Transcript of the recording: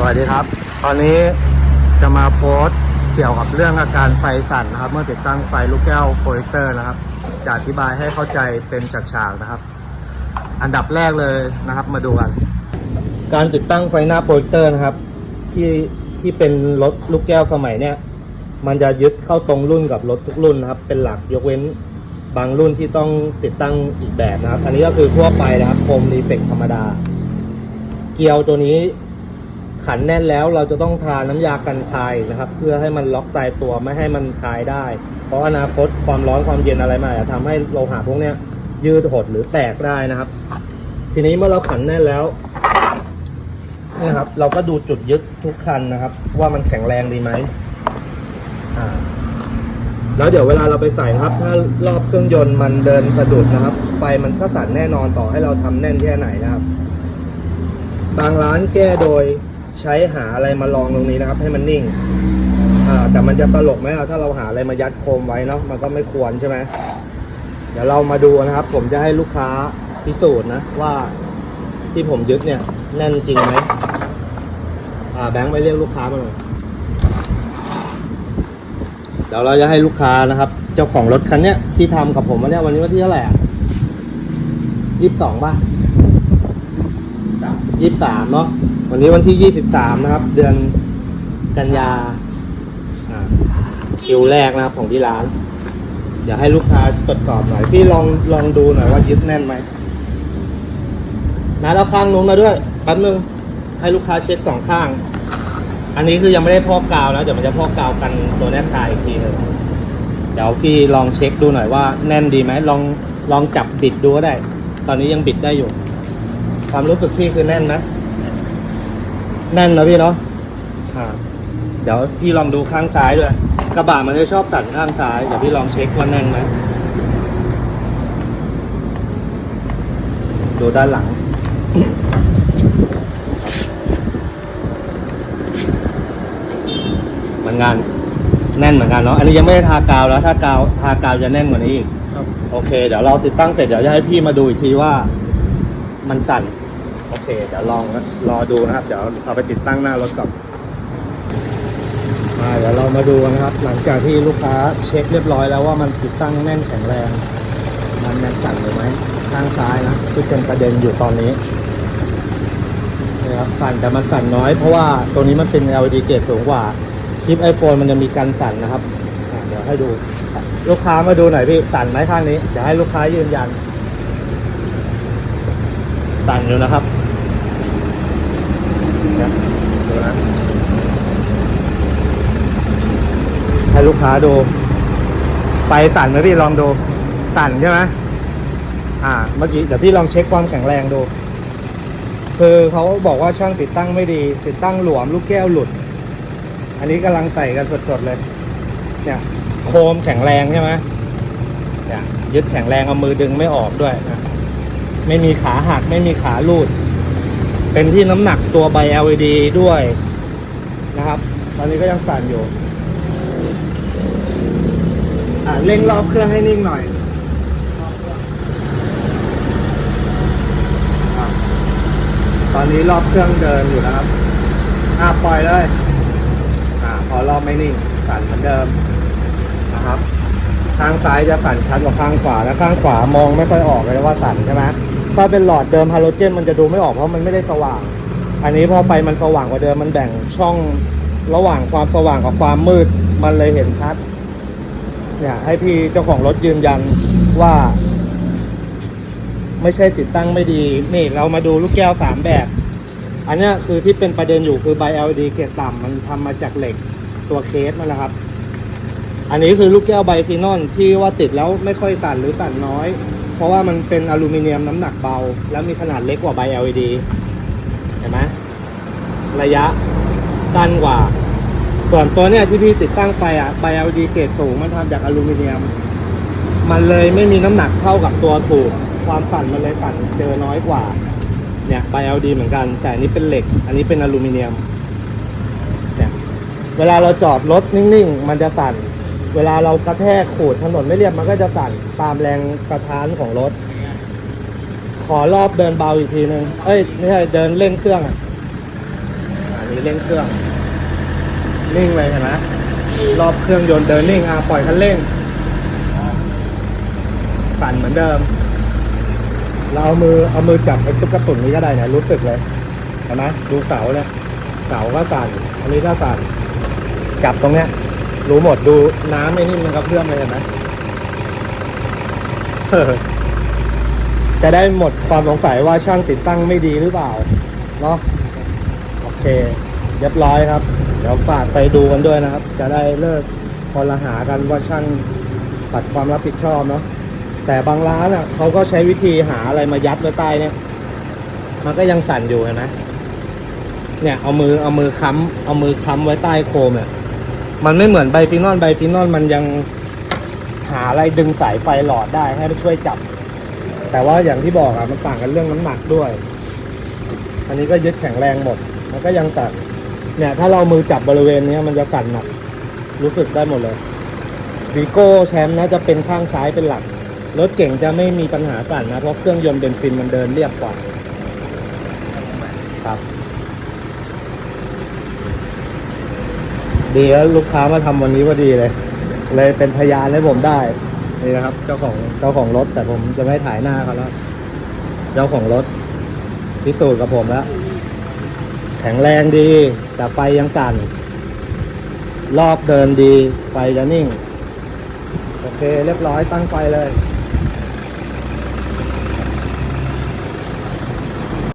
สวัสดีครับ ตอนนี้จะมาโพสต์เกี่ยวกับเรื่องอาการไฟสั่นนะครับ เมื่อติดตั้งไฟลูกแก้วโปรเจคเตอร์นะครับ จะอธิบายให้เข้าใจเป็นฉากๆนะครับ อันดับแรกเลยนะครับ มาดูกัน การติดตั้งไฟหน้าโปรเจคเตอร์นะครับ ที่ที่เป็นรถลูกแก้วสมัยเนี้ยมันจะยึดเข้าตรงรุ่นกับรถทุกรุ่นนะครับ เป็นหลักยกเว้นบางรุ่นที่ต้องติดตั้งอีกแบบนะครับ อันนี้ก็คือทั่วไปนะครับโคมรีเฟกธรรมดา เกลียวตัวนี้ ขันแน่นแล้วเราจะต้องทาน้ำยากันคายนะครับ เพื่อให้มันล็อกตายตัวไม่ให้มันคายได้ เพราะอนาคตความร้อนความเย็นอะไรมาอาจจะทำให้โลหะพวกเนี้ยยืดหดหรือแตกได้นะครับ ทีนี้เมื่อเราขันแน่นแล้วนี่ครับ เราก็ดูจุดยึดทุกคันนะครับ ว่ามันแข็งแรงดีไหมอ่าแล้วเดี๋ยวเวลาเราไปใส่นะครับ ถ้ารอบเครื่องยนต์มันเดินสะดุดนะครับ ไฟมันก็สั่นแน่นอนต่อให้เราทำแน่นแค่ไหนนะครับ บางร้านแก้โดย ใช้หาอะไรมาลองตรงนี้นะครับ ให้มันนิ่งอ่าแต่มันจะตลกไหมถ้าเราหาอะไรมายัดโคมไว้เนาะมันก็ไม่ควรใช่ไหมเดี๋ยวเรามาดูนะครับ ผมจะให้ลูกค้าพิสูจน์นะว่าที่ผมยึดเนี่ย แน่นจริงไหมอ่าแบงค์ไปเรียกลูกค้ามาหน่อยเดี๋ยวเราจะให้ลูกค้านะครับ เจ้าของรถคันเนี้ยที่ทำกับผมวันเนี้ยวันนี้วันที่เท่าไหร่ยี่สิบสองป่ะยี่สิบสามเนาะ วันนี้วันที่ยี่สิบสามนะครับ เดือนกันยาคิวแรกนะครับของที่ร้าน เดี๋ยวให้ลูกค้าตรวจสอบหน่อย พี่ลองลองดูหน่อยว่ายึดแน่นไหมนะแล้วข้างนู้นมาด้วยแป๊บนึงให้ลูกค้าเช็คสองข้าง อันนี้คือยังไม่ได้พอกกาวนะเดี๋ยวมันจะพอกกาวกันตัวเนี้ยคายอีกทีหนึงเดี๋ยวพี่ลองเช็คดูหน่อยว่าแน่นดีไหมลองลองจับบิดดูก็ได้ ตอนนี้ยังบิดได้อยู่ ความรู้สึกพี่คือแน่นนะ แน่นนะพี่เนาะอ่าเดี๋ยวพี่ลองดูข้างซ้ายด้วย กระบะมันจะชอบสั่นข้างซ้าย เดี๋ยวพี่ลองเช็คว่าแน่นไหมดูด้านหลังเหมือนกันแน่นเหมือนกันเนาะ อันนี้ยังไม่ได้ทากาวแล้ว ถ้ากาวทากาวจะแน่นกว่านี้อีก ครับ โอเค เดี๋ยวเราติดตั้งเสร็จเดี๋ยวจะให้พี่มาดูอีกทีว่า มันสั่น โอเค เดี๋ยวลองนะรอดูนะครับ เดี๋ยวเอาไปติดตั้งหน้ารถก่อนมาเดี๋ยวเรามาดูนะครับ หลังจากที่ลูกค้าเช็คเรียบร้อยแล้วว่ามันติดตั้งแน่นแข็งแรง มันยังสั่นอยู่ไหมข้างซ้ายนะที่เป็นประเด็นอยู่ตอนนี้นะครับสั่นแต่มันสั่นน้อย เพราะว่าตัวนี้มันเป็น LED เกรดสูงกว่าชิป iPhone มันจะมีการสั่นนะครับเดี๋ยวให้ดู ลูกค้ามาดูหน่อยพี่สั่นไหมข้างนี้เดี๋ยวให้ลูกค้ายืนยันสั่นอยู่นะครับ ให้ลูกค้าดูไฟสั่นไหมพี่ลองดูสั่นใช่ไหมอ่า เมื่อกี้เดี๋ยวพี่ลองเช็คความแข็งแรงดู คือเขาบอกว่าช่างติดตั้งไม่ดี ติดตั้งหลวมลูกแก้วหลุด อันนี้กำลังใส่กันสดๆเลย เนี่ย โคมแข็งแรงใช่ไหมเนี่ยยึดแข็งแรงเอามือดึงไม่ออกด้วยนะไม่มีขาหักไม่มีขาลูด เป็นที่น้ำหนักตัวใบ LED ด้วยนะครับ ตอนนี้ก็ยังสั่นอยู่ อ่าเร่งรอบเครื่องให้นิ่งหน่อยอตอนนี้รอบเครื่องเดินอยู่นะครับ อ่าปล่อยเลย อ่า พอรอบไม่นิ่ง สั่นเหมือนเดิมนะครับ ข้างซ้ายจะสั่นชัดกว่าข้างขวา และข้างขวามองไม่ค่อยออกเลยว่าสั่นใช่ไหม ถ้าเป็นหลอดเดิมฮาโลเจนมันจะดูไม่ออกเพราะมันไม่ได้สว่าง อันนี้พอไฟมันสว่างกว่าเดิมมันแบ่งช่องระหว่างความสว่างกับความมืดมันเลยเห็นชัด เนี่ย ให้พี่เจ้าของรถยืนยันว่า ไม่ใช่ติดตั้งไม่ดีนี่เรามาดูลูกแก้วสามแบบ อันนี้คือที่เป็นประเด็นอยู่คือใบ LED เกรดต่ำมันทำมาจากเหล็กตัวเคสนั่นแหละครับ อันนี้คือลูกแก้วไบซีนอนที่ว่าติดแล้วไม่ค่อยสั่นหรือสั่นน้อย เพราะว่ามันเป็นอลูมิเนียมน้ำหนักเบา แล้วมีขนาดเล็กกว่าใบ LED เห็นไหมระยะสั้นกว่า ส่วนตัวเนี้ยที่พี่ติดตั้งไปอะใบ LED เกรดสูงมันทำจากอลูมิเนียม มันเลยไม่มีน้ำหนักเท่ากับตัวถูก ความสั่นมันเลยสั่นเจอน้อยกว่า เนี่ยใบ LED เหมือนกัน แต่อันนี้เป็นเหล็ก อันนี้เป็นอลูมิเนียม เนี่ย เวลาเราจอดรถนิ่งๆ มันจะสั่น เวลาเรากระแทกขูดถนนไม่เรียบมันก็จะสั่นตามแรงกระทานของรถ ขอรอบเดินเบาอีกทีนึง เอ้ยไม่ใช่เดินเร่งเครื่องอะอะมีเร่งเครื่อง นิ่งเลยเห็นไหมรอบเครื่องยนต์เดินนิ่งอะปล่อยคันเร่ง สั่นเหมือนเดิม เราเอามือเอามือจับไอ้ตุ๊กตุ่นนี้ก็ได้เนี่ยรู้สึกเลยเห็นไหมดูเสาเนี่ยเสาก็สั่นอันนี้ก็สั่นจับตรงเนี้ย รู้หมดดูน้ำไอ้นี่มันกระเพื่อมเลยเห็นไหมจะได้หมดความสงสัยว่าช่างติดตั้งไม่ดีหรือเปล่า เนาะโอเคเรียบร้อยครับ เดี๋ยวฝากไปดูกันด้วยนะครับ จะได้เลิกคอลหากันว่าช่างปัดความรับผิดชอบเนาะแต่บางร้านอะเขาก็ใช้วิธีหาอะไรมายัดไว้ใต้เนี่ย มันก็ยังสั่นอยู่เห็นไหมเนี่ยเอามือเอามือค้ำเอามือค้ำไว้ใต้โคมเนี่ย มันไม่เหมือนไบฟินอลไบฟินอลมันยังหาอะไรดึงสายไฟหลอดได้ให้มันช่วยจับ แต่ว่าอย่างที่บอกอะมันต่างกันเรื่องน้ำหนักด้วย อันนี้ก็ยึดแข็งแรงหมด มันก็ยังสั่นเนี่ย ถ้าเรามือจับบริเวณนี้มันจะสั่นหนัก รู้สึกได้หมดเลยวีโก้แชมป์นะจะเป็นข้างซ้ายเป็นหลัก รถเก่งจะไม่มีปัญหาสั่นนะ เพราะเครื่องยนต์เบนซินมันเดินเรียบกว่า ครับ ดีแล้วลูกค้ามาทำวันนี้พอดีเลย เลยเป็นพยานให้ผมได้นี่นะครับ เจ้าของเจ้าของรถแต่ผมจะไม่ถ่ายหน้าเขาแล้วเจ้าของรถพิสูจน์กับผมแล้ว แข็งแรงดี แต่ไฟยังสั่น รอบเดินดี ไฟจะนิ่ง โอเค เรียบร้อยตั้งไฟเลย